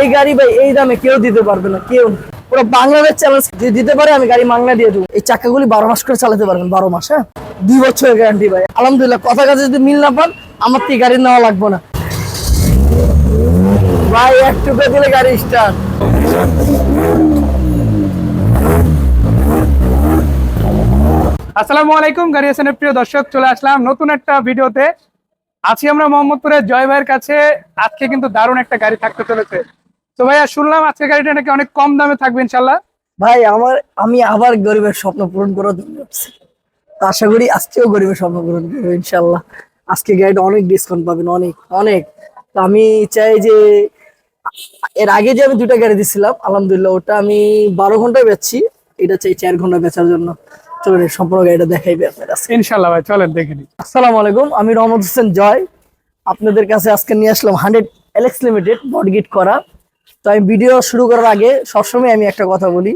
এই গাড়ি ভাই, এই দামে কেউ দিতে পারবে না, কেউ। পুরো বাংলাদেশ চ্যালেঞ্জ যদি দিতে পারে, আমি গাড়ি মাংনা দিয়ে দেবো। এই চাকাগুলি বারো মাস করে চালাতে পারবেন, বারো মাস হ্যাঁ? দুই বছরের গ্যারান্টি ভাই। আলহামদুলিল্লাহ, কথা কাছে যদি মিল না পান, আমার তো গাড়ি নেওয়া লাগবে না। ভাই করে দিলে গাড়ি স্টার্ট আসসালামু আলাইকুম, গাড়ি হাসানের প্রিয় দর্শক, চলে আসলাম নতুন একটা ভিডিওতে। আছি আমরা মোহাম্মদপুরের জয় ভাইয়ের কাছে। আজকে কিন্তু দারুণ একটা গাড়ি থাকতে চলেছে। তো ভাইয়া শুনলাম আজকে গাড়িটা নাকি অনেক কম দামে থাকবে ইনশাল্লাহ ভাই আমার আমি আবার গরিবের স্বপ্ন পূরণ করার জন্য আশা করি আজকেও গরিবের স্বপ্ন পূরণ করব ইনশাল্লাহ আজকে গাড়িটা অনেক ডিসকাউন্ট পাবেন অনেক অনেক। তো আমি চাই যে এর আগে যে আমি দুটা গাড়ি দিছিলাম আলহামদুলিল্লাহ ওটা আমি বারো ঘন্টায় বেচছি। এটা চাই চার ঘণ্টা বেচার জন্য। চলুন সম্পূর্ণ গাড়িটা দেখাইবে আপনার ইনশাল্লাহ ভাই চলেন দেখে নিই। আসসালামু আলাইকুম আমি রহমত হোসেন জয়। আপনাদের কাছে আজকে নিয়ে আসলাম হান্ড্রেড এলেক্স লিমিটেড বডগিট করা। তো আমি ভিডিও শুরু করার আগে সবসময় আমি একটা কথা বলি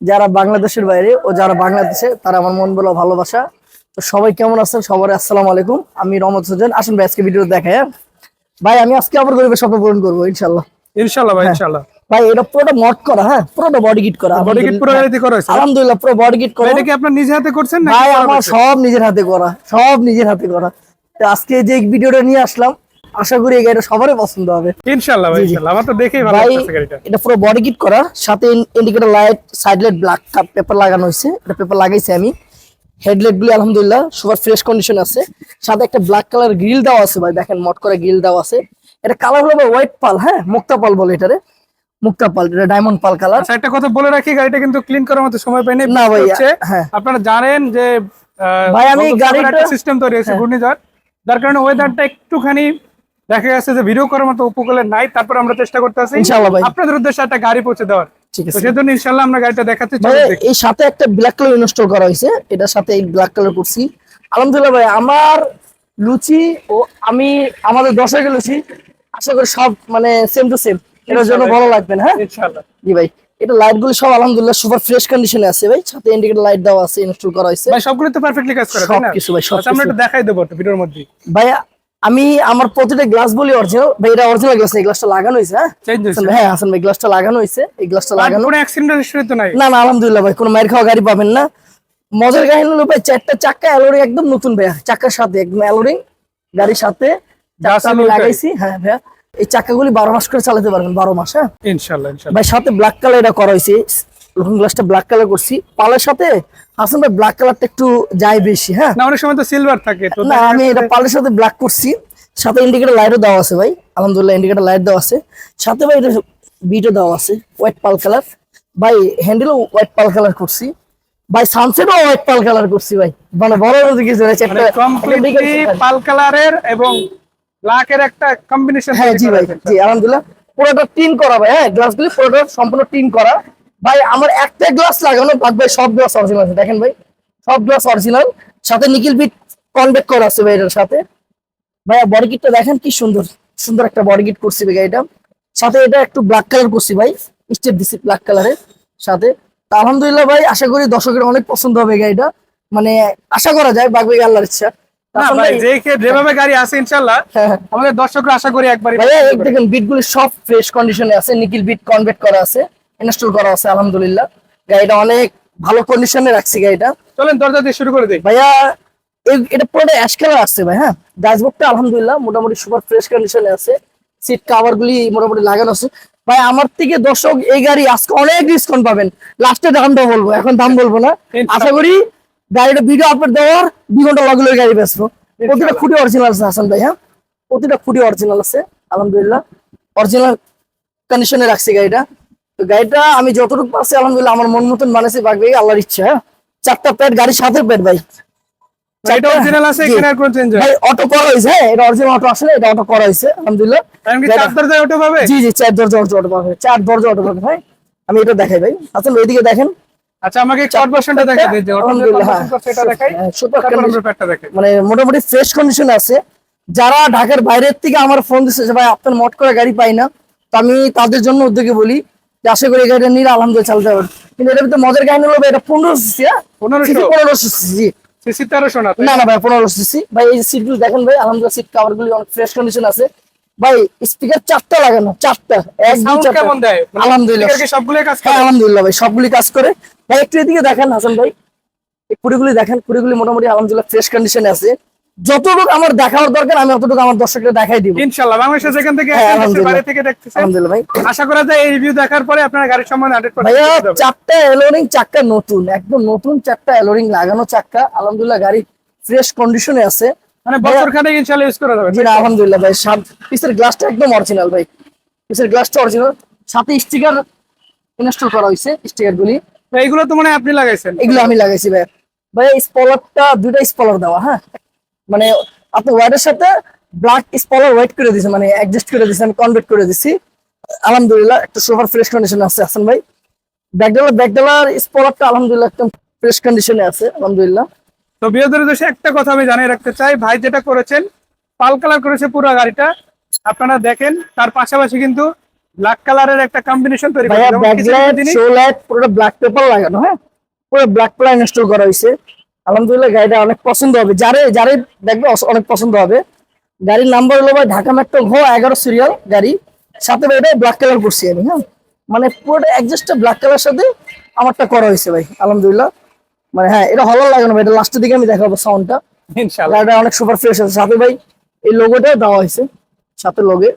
যারা বাংলাদেশের বাইরে ও যারা বাংলাদেশে তারা আমার মন বলা ভালোবাসা। তো সবাই কেমন আছেন? সবার আসসালামু আলাইকুম। আমি রহমত হোসেন। আসুন ভাই আজকে ভিডিও দেখাই হ্যাঁ? ভাই আমি আজকে আবার গরিবের স্বপ্ন পূরণ করব ইনশাল্লাহ ইনশাল্লাহ ভাই ইনশাল্লাহ ভাই এটা পুরোটা মড করা হ্যাঁ? পুরোটা বডি কিট করা। বডি কিট পুরো গাড়িতে করা হয়েছে? আলহামদুলিল্লাহ পুরো বডি কিট করা। এটা কি আপনার নিজে হাতে করছেন না ভাই আমার সব নিজের হাতে করা সব নিজের হাতে করা। তো আজকে যে ভিডিওটা নিয়ে আসলাম আশা করি এই গাড়িটা সবারই পছন্দ হবে। ইনশাল্লাহ ভাই ইনশাল্লাহ আমার তো দেখেই ভালো লাগছে গাড়িটা। এটা পুরো বডি কিট করা সাথে indicator light side light black cup paper লাগানো হয়েছে। এটা পেপার লাগাইছি আমি। হেডলাইট গুলি আলহামদুলিল্লাহ সুপার ফ্রেশ কন্ডিশন আছে। সাথে একটা ব্ল্যাক কালার গ্রিল দেওয়া আছে ভাই দেখেন মট করে গ্রিল দেওয়া আছে। এটা কালার হলো হোয়াইট পাল হ্যাঁ? মুক্তা পাল বলে এটারে। মুক্তা পাল এটা ডায়মন্ড পাল কালার আচ্ছা একটা কথা বলে রাখি গাড়িটা কিন্তু ক্লিন করার মতো সময় পাইনি। না ভাই, হ্যাঁ। আপনারা জানেন যে ভাই, আমি গাড়িটা- সিস্টেম তৈরি হয়েছে ঘূর্ণিঝড়। যার কারণে ওয়েদারটা একটুখানি দেখা গেছে যে ভিডিও করার মতো উপকূলে নাই তারপর আমরা চেষ্টা করতেছি। ইনশাআল্লাহ আপনাদের উদ্দেশ্যে একটা গাড়ি পৌঁছে দেওয়ার। ঠিক আছে। সেজন্য ইনশাল্লাহ আমরা গাড়িটা এই সাথে একটা ব্ল্যাক কালার ইনস্টল করা হয়েছে এটার সাথে এই ব্ল্যাক কালার করছি। আলহামদুলিল্লাহ ভাই আমার লুচি ও আমি আমাদের লুচি আশা করি সব মানে সেম টু সেম এটার জন্য ভালো লাগবে না হ্যাঁ? ইনশাল্লাহ জি ভাই এটা লাইটগুলো সব আলহামদুলিল্লাহ সুপার ফ্রেশ কন্ডিশনে আছে ভাই সাথে ইন্ডিকেটর লাইট দেওয়া আছে ইনস্টল করা হয়েছে। ভাই সবগুলো তো পারফেক্টলি কাজ করে তাই না? সবকিছু ভাই, আচ্ছা, আমরা একটু দেখাই দেবো একটু ভিডিওর মধ্যে ভাই আমি আমার প্রতিটা গ্লাস বলি অরিজিনাল ভাই এটা অরিজিনাল গ্লাস এই গ্লাসটা লাগানো হয়েছে হ্যাঁ? হাসান ভাই, হ্যাঁ হাসান ভাই গ্লাসটা লাগানো হয়েছে এই গ্লাসটা লাগানো। কোনো অ্যাক্সিডেন্ট হিস্ট্রি তো নাই? না না আলহামদুলিল্লাহ ভাই কোনো মায়ের খাওয়া গাড়ি পাবেন না। মজার কাহিনী হলো ভাই চারটা চাক্কা অ্যালোরিং একদম নতুন ভাইয়া চাক্কার সাথে একদম অ্যালোরিং গাড়ির সাথে। আমি লাগাইছি হ্যাঁ ভাইয়া এই চাক্কাগুলি বারো মাস করে চালাতে পারবেন বারো মাস হ্যাঁ? ইনশাল্লাহ ভাই সাথে ব্ল্যাক কালার এটা করা হয়েছে লুকিং গ্লাসটা ব্ল্যাক কালার করছি। পালের সাথে হাসান ভাই ব্ল্যাক কালারটা একটু যায় বেশি হ্যাঁ? না অনেক সময় তো সিলভার থাকে তো না আমি এটা পালের সাথে ব্ল্যাক করছি। সাথে ইন্ডিকেটর লাইটও দেওয়া আছে ভাই। আলহামদুলিল্লাহ ইন্ডিকেটর লাইট দেওয়া আছে। সাথে ভাই এটা বিটও দেওয়া আছে হোয়াইট পাল কালার ভাই হ্যান্ডেলও হোয়াইট পাল কালার করছি। ভাই সানসেটও হোয়াইট পাল কালার করছি ভাই। মানে বড় বড় কিছু পাল কালারের এবং ব্ল্যাকের একটা কম্বিনেশন হ্যাঁ জি ভাই জি আলহামদুলিল্লাহ। পুরোটা টিন করা ভাই হ্যাঁ গ্লাসগুলি পুরোটা সম্পূর্ণ টিন করা। ভাই আমার একটা গ্লাস লাগানো বাদ ভাই সব গ্লাস অরিজিনাল আছে। দেখেন ভাই সব গ্লাস অরিজিনাল সাথে নিকিল বিট কনভেক্ট করা আছে ভাই এটার সাথে। ভাই বডি কিটটা দেখেন কি সুন্দর সুন্দর একটা বডি কিট করছি ভাই এটা সাথে এটা একটু ব্ল্যাক কালার করছি ভাই স্টেপ দিছি ব্ল্যাক কালারের সাথে তা আলহামদুলিল্লাহ ভাই আশা করি দর্শকের অনেক পছন্দ হবে গাড়িটা। মানে আশা করা যায় ভাই আল্লাহর ইচ্ছা। যেভাবে গাড়ি আছে ইনশাল্লাহ। হ্যাঁ হ্যাঁ। আমাদের দর্শকরা আশা করি একবার ভাইয়া। দেখেন বিটগুলি সব ফ্রেশ কন্ডিশনে আছে। নিকিল বিট কনভার্ট করা আছে। ইনস্টল করা আছে আলহামদুলিল্লাহ। গাড়িটা অনেক ভালো কন্ডিশনে রাখছি গাড়িটা। চলেন দরজা দিয়ে শুরু করে দিই। ভাইয়া এই- এটা পুরোটা অ্যাশ কালার আসছে ভাই হ্যাঁ? ড্যাশবোর্ডটা আলহামদুলিল্লাহ মোটামুটি সুপার ফ্রেশ কন্ডিশনে আছে। সিট কাভার গুলি মোটামুটি লাগানো আছে। ভাই আমার থেকে দর্শক এই গাড়ি আজকে অনেক ডিসকাউন্ট পাবেন। লাস্টে দামটা বলব এখন দাম বলব না। আশা করি গাড়িটা ভিডিও আপলোড দেওয়ার দুই ঘণ্টা লগে লগে গাড়ি বেসবো প্রতিটা খুঁটি অরিজিনাল আছে হাসান ভাই হ্যাঁ প্রতিটা খুঁটি অরিজিনাল আছে আলহামদুলিল্লাহ। অরিজিনাল কন্ডিশনে রাখছি গাড়িটা। তো গাড়িটা আমি যতটুকু পাচ্ছি আলহামদুলিল্লাহ আমার মন মতন বানাইছি বাঘ ভাই আল্লাহর ইচ্ছা হ্যাঁ। চারটা প্যাড গাড়ির সাথে প্যাড ভাই। অরিজিনাল আছে এখানে কোনো চেঞ্জ ভাই অটো করা হয়েছে হ্যাঁ এটা অরিজিনাল অটো আসলে এটা অটো করা হয়েছে আলহামদুলিল্লাহ। কারণ চার দরজায় ওঠে পাবে? জি জি চার দরজা অটো অটো পাবে চার দরজা অটো পাবে ভাই। আমি এটা দেখাই ভাই। আচ্ছা ওইদিকে দেখেন। আচ্ছা আমাকে হ্যাঁ। সেটা দেখাই। দেখাই। মানে মোটামুটি ফ্রেশ কন্ডিশন আছে। যারা ঢাকার বাইরের থেকে আমার ফোন দিচ্ছে ভাই আপনার মোট করে গাড়ি পাই না তো আমি তাদের জন্য উদ্যোগে বলি আশা করি গাড়িটা নিলে আলহামদুলিল্লাহ চালাতে পারবেন কিন্তু এটার ভিতরে মজার কাহিনী হলো এটা পনেরো সিসি হ্যাঁ? 1500? CC CC. তেরোশো না না ভাই পনেরো সিসি। ভাই এই দেখেন ভাই আলহামদুলিল্লাহ সিট কাভার গুলি অনেক ফ্রেশ কন্ডিশন আছে। ভাই স্পিকার চারটা লাগানো চারটা এক দুই চারটা। কেমন দেয়? মানে আলহামদুলিল্লাহ। সবগুলো কাজ হ্যাঁ করে? আলহামদুলিল্লাহ ভাই সবগুলি কাজ করে। ভাই একটু এদিকে দেখেন হাসান ভাই। এই কুড়িগুলি দেখেন কুড়িগুলি মোটামুটি আলহামদুলিল্লাহ ফ্রেশ কন্ডিশনে আছে। যতটুকু আমার দেখানোর দরকার আমি অতটুকু আমার দর্শকদের দেখাই দিব। ইনশাআল্লাহ বাংলাদেশে যেখান থেকে হ্যাঁ, বাইরে থেকে দেখতেছেন। আলহামদুলিল্লাহ ভাই। আশা করা যায় এই রিভিউ দেখার পরে আপনার গাড়ির সম্বন্ধে হান্ড্রেড ভাইয়া পার্সেন্ট চারটা এলোরিং চাক্কা নতুন একদম নতুন চারটা এলোরিং লাগানো চাক্কা আলহামদুলিল্লাহ গাড়ি ফ্রেশ কন্ডিশনে আছে। মানে বছর খানেক ইনশাআল্লাহ ইউজ করা যাবে জি আলহামদুলিল্লাহ ভাই সাত পিসের গ্লাসটা একদম অরিজিনাল ভাই। পিসের গ্লাসটা অরিজিনাল সাথে স্টিকার ইনস্টল করা হয়েছে স্টিকার গুলি তো এইগুলো তো মানে আপনি লাগাইছেন। এগুলো আমি লাগাইছি ভাই ভাই স্পলারটা দুইটা স্পলার দেওয়া হ্যাঁ? মানে আপনি ওয়াইডের সাথে ব্ল্যাক স্পলার ওয়েট করে দিয়েছে মানে অ্যাডজাস্ট করে দিয়েছে আমি কনভার্ট করে দিছি আলহামদুলিল্লাহ একটা সুপার ফ্রেশ কন্ডিশনে আছে হাসান ভাই। ব্যাকডালার ব্যাকডালার স্পলারটা আলহামদুলিল্লাহ একদম ফ্রেশ কন্ডিশনে আছে আলহামদুলিল্লাহ। তো বিয়োদের উদ্দেশ্যে একটা কথা আমি জানিয়ে রাখতে চাই। ভাই যেটা করেছেন পাল কালার করেছে পুরো গাড়িটা। আপনারা দেখেন তার পাশাপাশি কিন্তু ব্ল্যাক কালারের একটা কম্বিনেশন তৈরি পুরো ব্ল্যাক পেপার লাগানো হ্যাঁ? পুরো ব্ল্যাক পেপার ইনস্টল করা হয়েছে। আলহামদুলিল্লাহ গাড়িটা অনেক পছন্দ হবে। যারে যারে দেখবে অনেক পছন্দ হবে। গাড়ির নাম্বার হলো ভাই ঢাকা মেট্রো ঘ এগারো সিরিয়াল গাড়ি। সাথে ভাই এটা ব্ল্যাক কালার করছি আমি হ্যাঁ? মানে পুরোটা একজাস্টটা ব্ল্যাক কালার সাথে আমারটা করা হয়েছে ভাই আলহামদুলিল্লাহ। মানে হ্যাঁ এটা হলার লাগানো ভাই এটা লাস্টের দিকে আমি দেখাবো সাউন্ডটা ইনশাআল্লাহ। গাড়িটা অনেক সুপার ফ্রেশ আছে। সাথে ভাই এই লোগোটাও দেওয়া হয়েছে সাথে লোগে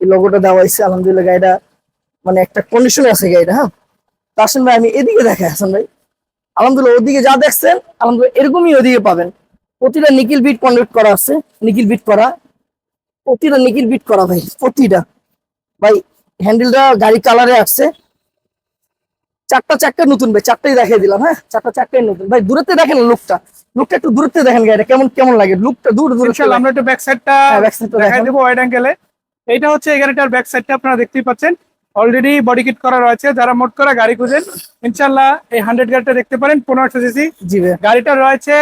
এই লোগোটা দেওয়া হয়েছে আলহামদুলিল্লাহ গাড়িটা মানে একটা কন্ডিশনে আছে গাড়িটা হ্যাঁ? তা আসেন ভাই আমি এদিকে দেখাই হাসান ভাই। আলহামদুলিল্লাহ ওদিকে যা দেখছেন আলহামদুলিল্লাহ এরকমই ওদিকে পাবেন। প্রতিটা নিকিল বিট কনভার্ট করা আছে নিকিল বিট করা। প্রতিটা নিকিল বিট করা ভাই প্রতিটা। ভাই হ্যান্ডেলটা গাড়ি কালারে আসছে। চারটা চারটা নতুন ভাই চারটাই দেখাই দিলাম হ্যাঁ? চারটা চারটাই নতুন। ভাই দূরতে দেখেন লুকটা লুকটা একটু দূরতে দেখেন গাড়িটা কেমন কেমন লাগে? লুকটা দূর দূর। আমরা একটু ব্যাক সাইডটা হ্যাঁ, back side টা দেখাই। দেবো ওয়াইড অ্যাঙ্গেলে এইটা হচ্ছে এই গাড়িটার ব্যাক সাইডটা আপনারা দেখতেই পাচ্ছেন। অলরেডি বডি কিট করা রয়েছে। যারা মোট করা গাড়ি খুঁজেন ইনশাল্লাহ এই হান্ড্রেড গাড়িটা দেখতে পারেন পনেরোশো সিসি জি গাড়িটা রয়েছে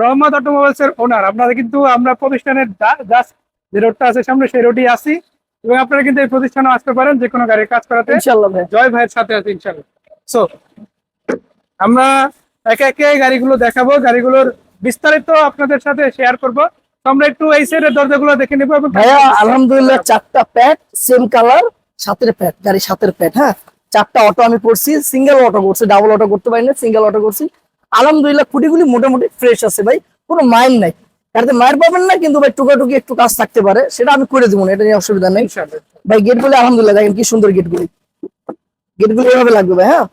রহমত অটোমোবাইলস এর ওনার আপনারা কিন্তু আমরা প্রতিষ্ঠানের জাস্ট যে রোডটা আছে সামনে সেই রোডই আসি এবং আপনারা কিন্তু এই প্রতিষ্ঠানে আসতে পারেন যে কোনো গাড়ির কাজ করাতে। ইনশাল্লাহ ভাই। জয় ভাইয়ের সাথে আছে ইনশাল্লাহ সো আমরা একে একে গাড়িগুলো দেখাবো। গাড়িগুলোর বিস্তারিত আপনাদের সাথে শেয়ার করব। আমরা একটু এই সাইডের দরজাগুলো দেখে নেব ভাইয়া আলহামদুলিল্লাহ চারটা প্যাড সেম কালার সাতের প্যাড গাড়ি সাতের প্যাড হ্যাঁ? চারটা অটো আমি করছি সিঙ্গেল অটো করছি ডাবল অটো করতে পারি না সিঙ্গেল অটো করছি। আলহামদুলিল্লাহ খুঁটিগুলি মোটামুটি ফ্রেশ আছে ভাই কোনো মাইন্ড নাই। গাড়িতে মায়ের পাবেন না কিন্তু ভাই টুকাটুকি একটু কাজ থাকতে পারে সেটা আমি করে দেবো না এটা নিয়ে অসুবিধা নেই। ভাই গেটগুলি আলহামদুলিল্লাহ দেখেন কি সুন্দর গেটগুলি গেটগুলি এভাবে লাগবে ভাই হ্যাঁ?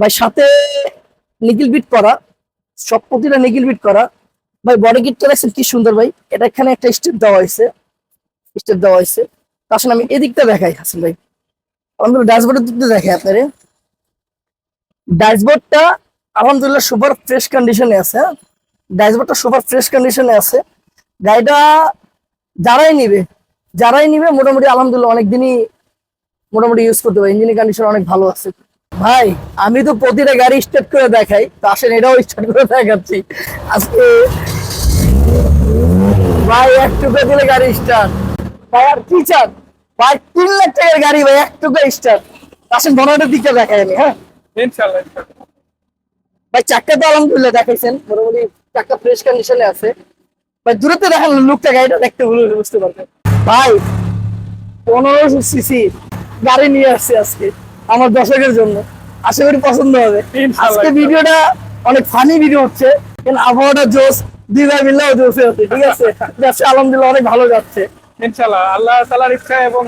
ভাই সাথে নিকিল বিট করা সব প্রতিটা নিকিল বিট করা। ভাই বডি কিটটা দেখছেন কি সুন্দর ভাই এটা এখানে একটা স্টেপ দেওয়া হয়েছে স্টেপ দেওয়া হয়েছে। আসলে আমি এদিকটা দেখাই, হাসিন ভাই। আলহামদুলিল্লাহ ড্যাশবোর্ডের দিকটা দেখাই আপনারে। ড্যাশবোর্ডটা আলহামদুলিল্লাহ সুপার ফ্রেশ কন্ডিশনে আছে ড্যাশবোর্ডটা সুপার ফ্রেশ কন্ডিশনে আছে। গাড়িটা যারাই নিবে যারাই নিবে, মোটামুটি আলহামদুলিল্লাহ অনেকদিনই মোটামুটি ইউজ করতে পারে। ইঞ্জিনের কন্ডিশন অনেক ভালো আছে। ভাই, আমি তো প্রতিটা গাড়ি স্টার্ট করে দেখাই, তো আসেন এটাও স্টার্ট করে দেখাচ্ছি। আজকে ভাই এক টুকরো দিলে গাড়ি স্টার্ট ভাই আর কি চান ভাই তিন লাখ টাকার গাড়ি ভাই এক আসেন দিকটা আমি হ্যাঁ? ইনশাল্লাহ। ভাই চাক্কা তো আলহামদুলিল্লাহ দেখাইছেন মোটামুটি চাক্কা ফ্রেশ কন্ডিশনে আছে। ভাই দূরতে দেখান লুকটা গাড়িটা দেখতে বুঝ- বুঝতে পারবেন। ভাই পনেরোশো সিসি গাড়ি নিয়ে আসছে আজকে আমার দর্শকের জন্য। আশা করি পছন্দ হবে। আজকে ভিডিওটা অনেক ফানি ভিডিও হচ্ছে আবহাওয়াটা জোস দিদা মিললেও জোসে হচ্ছে ঠিক আছে? আলহামদুলিল্লাহ অনেক ভালো যাচ্ছে। ইনশাল্লাহ আল্লাহ তালার ইচ্ছা এবং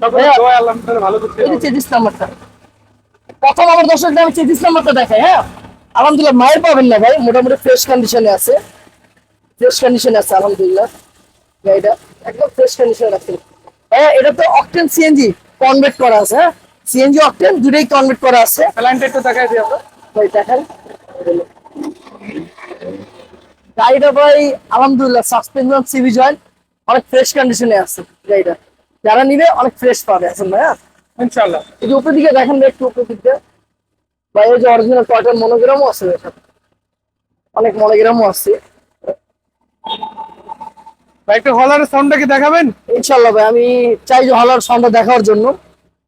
সকলে দোয়া আল্লাহ তাআলা ভালো করতে এই যে চেজিস নাম্বারটা। প্রথম আমার দর্শকদের আমি চেজিস নাম্বারটা দেখাই হ্যাঁ? আলহামদুলিল্লাহ মায়ের পাবেন না ভাই মোটামুটি ফ্রেশ কন্ডিশনে আছে। ফ্রেশ কন্ডিশনে আছে আলহামদুলিল্লাহ। গাড়িটা একদম ফ্রেশ কন্ডিশনে আছে হ্যাঁ এটা তো অকটেন সিএনজি কনভার্ট করা আছে হ্যাঁ? সিএনজি অকটেন দুটোই কনভার্ট করা আছে। ফ্যালাইনটা একটু দেখাই দিই আমরা। ভাই দেখেন। গাড়িটা ভাই আলহামদুলিল্লাহ সাসপেনশন সিভি জয়েন্ট অনেক ফ্রেশ কন্ডিশনে আছে গাড়িটা। যারা নিবে অনেক ফ্রেশ পাবে এখন ভাই হ্যাঁ ইনশাল্লাহ এই যে উপর দিকে দেখেন একটু উপর দিকে। ভাই এই যে অরিজিনাল কয়টার মনোগ্রামও আছে। অনেক মনোগ্রামও আছে। ভাই একটু হলারের সাউন্ডটা কি দেখাবেন? ইনশাল্লাহ ভাই আমি চাই যে হলার সাউন্ডটা দেখার জন্য।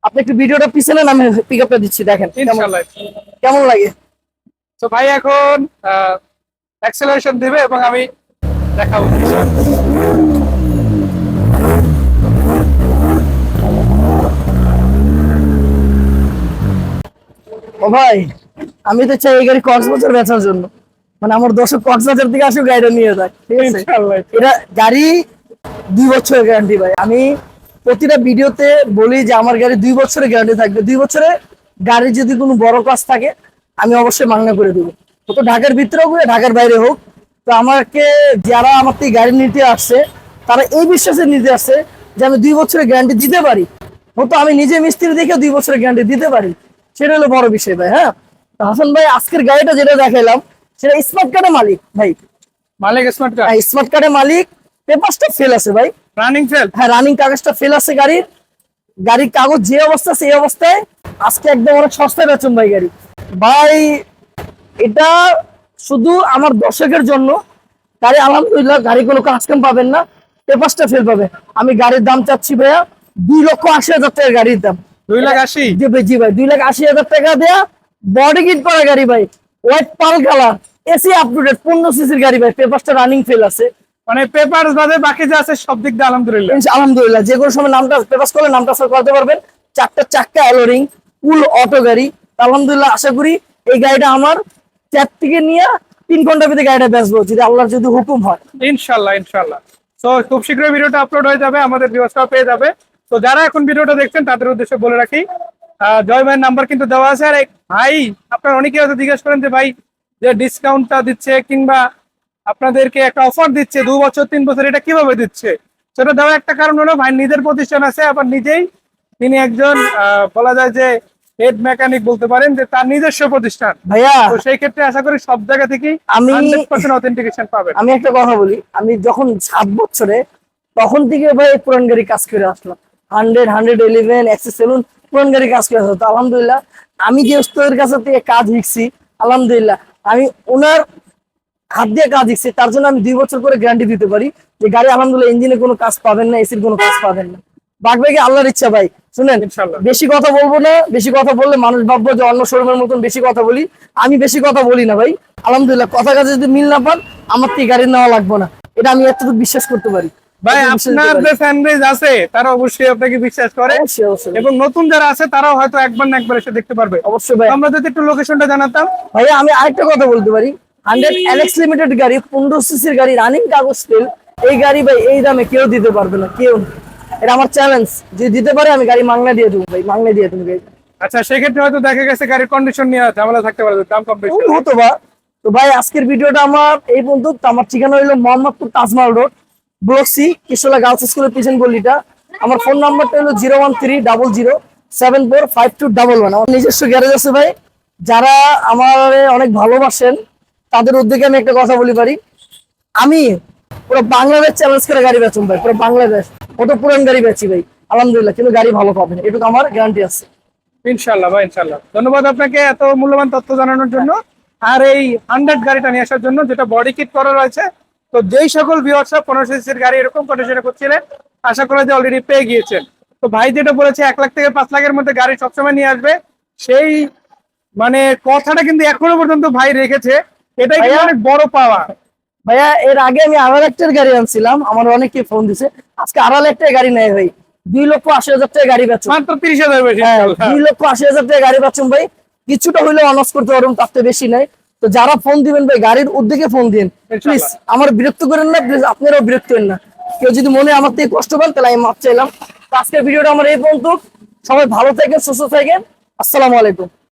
আপনি একটু ভিডিওটা পিছনে আমি পিক আপটা দিচ্ছি দেখেন ইনশাল্লাহ কেমন লাগে? তো ভাই এখন অ্যাক্সেলারেশন দিবে এবং আমি দেখাবো। ও ভাই আমি তো চাই এই গাড়ি কক্সবাজার বেচার জন্য। মানে আমার দর্শক কক্সবাজার থেকে আসুক গাড়িটা নিয়ে যায়। ঠিক আছে? এটা গাড়ি দুই বছরের গ্যারান্টি ভাই। আমি প্রতিটা ভিডিওতে বলি যে আমার গাড়ি দুই বছরের গ্যারান্টি থাকবে। দুই বছরে গাড়ির যদি কোনো বড় কাজ থাকে আমি অবশ্যই মাংনা করে দেবো। তো ঢাকার ভিতরে হোক ঢাকার বাইরে হোক। তো আমাকে যারা আমার থেকে গাড়ি নিতে আসছে তারা এই বিশ্বাসে নিতে আসছে যে আমি দুই বছরের গ্যারান্টি দিতে পারি। হয়তো আমি নিজে মিস্ত্রি দেখে দুই বছরের গ্যারান্টি দিতে পারি। সেটা হলো বড় বিষয় ভাই হ্যাঁ? তো হাসান ভাই আজকের গাড়িটা যেটা দেখাইলাম সেটা স্মার্ট কার্ডের মালিক ভাই। মালিক স্মার্ট কার্ড স্মার্ট কার্ডের মালিক। পেপারসটা ফেল আছে ভাই। রানিং সেল হ্যাঁ রানিং কাগজটা ফেল আছে গাড়ির। গাড়ির কাগজ যে অবস্থা সেই অবস্থায় আজকে একদম অনেক সস্তায় বেচুন ভাই গাড়ি। ভাই এটা শুধু আমার দর্শকের জন্য। গাড়ি আলহামদুলিল্লাহ গাড়ি কোনো কাজ কাম পাবেন না। পেপারসটা ফেল পাবে। আমি গাড়ির দাম চাচ্ছি ভাইয়া দুই লক্ষ আশি হাজার টাকা গাড়ির দাম। দুই লাখ আশি? জি ভাই দুই লাখ আশি হাজার টাকা দেয়া বডি কিট করা গাড়ি ভাই হোয়াইট পাল কালার এসি পনেরো সিসির গাড়ি ভাই পেপারসটা রানিং ফেল আছে। মানে পেপার বাদে বাকি যা আছে সব দিক দিয়ে আলহামদুলিল্লাহ। আলহামদুলিল্লাহ যে কোনো সময় নামটা করলে নামটা সেভ করতে পারবেন। চারটা চাক্কা অ্যালোরিং ফুল অটো গাড়ি। আলহামদুলিল্লাহ আশা করি এই গাড়িটা আমার চার থেকে নিয়ে তিন ঘণ্টার ভিতরে গাড়িটা যদি আল্লাহর যদি হুকুম হয়। ইনশাল্লাহ ইনশাল্লাহ। তো খুব শীঘ্রই ভিডিওটা আপলোড হয়ে যাবে আমাদের পেয়ে যাবে। তো যারা এখন ভিডিওটা দেখছেন তাদের উদ্দেশ্যে বলে রাখি জয় ভাইয়ের নাম্বার কিন্তু দেওয়া আছে। আর ভাই আপনার অনেকে হয়তো জিজ্ঞেস করেন যে ভাই যে ডিসকাউন্টটা দিচ্ছে কিংবা আপনাদেরকে একটা অফার দিচ্ছে দু বছর তিন বছর এটা কীভাবে দিচ্ছে? সেটা দেওয়ার একটা কারণ হলো ভাই নিজের প্রতিষ্ঠান আছে আবার নিজেই তিনি একজন বলা যায় যে হেড মেকানিক বলতে পারেন যে তার নিজস্ব প্রতিষ্ঠান। ভাইয়া তো সেই ক্ষেত্রে আশা করি সব জায়গা থেকেই আমি- হান্ড্রেড পার্সেন্ট অথেন্টিকেশন পাবেন। আমি একটা কথা বলি আমি যখন সাত বছরে তখন থেকে ভাই পুরান গাড়ি কাজ করে আসলাম। হান্ড্রেড হান্ড্রেড ইলেভেন এক্সেস সেলুন পুরান গাড়ি কাজ করে তো আলহামদুলিল্লাহ আমি যে উস্তাদের কাছে থেকে কাজ শিখছি আলহামদুলিল্লাহ আমি ওনার হাত দিয়ে কাজ শিখছি তার জন্য আমি দুই বছর করে গ্যারান্টি দিতে পারি যে গাড়ি আলহামদুলিল্লাহ ইঞ্জিনে কোনো কাজ পাবেন না এসির কোনো কাজ পাবেন না। বাদ বাকি আল্লাহর ইচ্ছা ভাই? শুনেন বেশি কথা বলব না বেশি কথা বললে মানুষ ভাববো যে অন্য শোরুমের মতন বেশি কথা বলি। আমি বেশি কথা বলি না ভাই। আলহামদুলিল্লাহ কথা কাজে যদি মিল না পান আমার থেকে গাড়ি নেওয়া লাগবে না। এটা আমি এতটুকু বিশ্বাস করতে পারি। ভাই আপনার যে। ফ্যান বেজ আছে তারা অবশ্যই আপনাকে বিশ্বাস করে। এবং নতুন যারা আছে তারাও হয়তো একবার না একবার এসে দেখতে পারবে। অবশ্যই ভাই। আমরা যদি একটু লোকেশনটা জানাতাম। ভাইয়া আমি আরেকটা কথা বলতে পারি। হান্ড্রেড এলএক্স লিমিটেড গাড়ি পনেরো সিসির গাড়ি রানিং কাগজ ফেল এই গাড়ি ভাই এই দামে কেউ দিতে পারবে না কেউ এটা আমার চ্যালেঞ্জ যদি দিতে পারে আমি গাড়ি মাংনা দিয়ে দেবো ভাই মাংনা দিয়ে দেবো গাড়ি। আচ্ছা সেক্ষেত্রে হয়তো দেখা গেছে গাড়ির কন্ডিশন নিয়ে ঝামেলা থাকতে পারে দাম কম বেশি। হতো বা। তো ভাই আজকের ভিডিওটা আমার এই পর্যন্ত। আমার ঠিকানা হইল Mohammadpur Taj Mahal road block C Kishola girls স্কুলের পিছন গলিটা। আমার ফোন নাম্বারটা হলো zero one three double zero seven four five two double one. আমার নিজস্ব গ্যারেজ আছে ভাই। যারা আমার অনেক ভালোবাসেন, তাদের উদ্যোগে আমি একটা কথা বলি পারি। আমি পুরো বাংলাদেশ চ্যালেঞ্জ করে গাড়ি বেচুন ভাই, পুরো বাংলাদেশ। কত পুরান গাড়ি বেচি ভাই, আলহামদুলিল্লাহ, কিন্তু গাড়ি ভালো পাবেন। এটুকু আমার গ্যারান্টি আছে। ইনশাল্লাহ ভাই ইনশাল্লাহ ধন্যবাদ আপনাকে এত মূল্যবান তথ্য জানানোর জন্য। আর এই হান্ড্রেড গাড়িটা নিয়ে আসার জন্য যেটা বডি কিট করা রয়েছে তো যেই সকল ভিউয়ার্সরা পনেরো সিসির গাড়ি এরকম কন্ডিশনে করছিলেন আশা করা যে অলরেডি পেয়ে গিয়েছেন। তো ভাই যেটা বলেছে এক লাখ থেকে পাঁচ লাখের মধ্যে গাড়ি সবসময় নিয়ে আসবে সেই মানে কথাটা কিন্তু এখনও পর্যন্ত ভাই রেখেছে। এটাই অনেক বড় পাওয়া। ভাইয়া এর আগে আমি আড়াল একটার গাড়ি আনছিলাম আমার অনেকে ফোন দিছে। আজকে আড়াল একটা গাড়ি নেয় ভাই। দুই লক্ষ আশি হাজার টাকা গাড়ি বেচুন মাত্র তিরিশ হাজার হ্যাঁ। দুই লক্ষ আশি হাজার টাকা গাড়ি পাচ্ছেন ভাই। কিছুটা হইলেও অনার্স করতে পারবেন তার বেশি নাই। তো যারা ফোন দিবেন ভাই গাড়ির উদ্যোগে ফোন দিন। প্লিজ আমার বিরক্ত করেন না প্লিজ আপনারাও বিরক্ত করেন না। কেউ যদি মনে আমার থেকে কষ্ট পান তাহলে আমি মাপ চাইলাম। তো আজকের ভিডিওটা আমার এই পর্যন্ত। সবাই ভালো থাকেন সুস্থ থাকেন। আসসালামু আলাইকুম।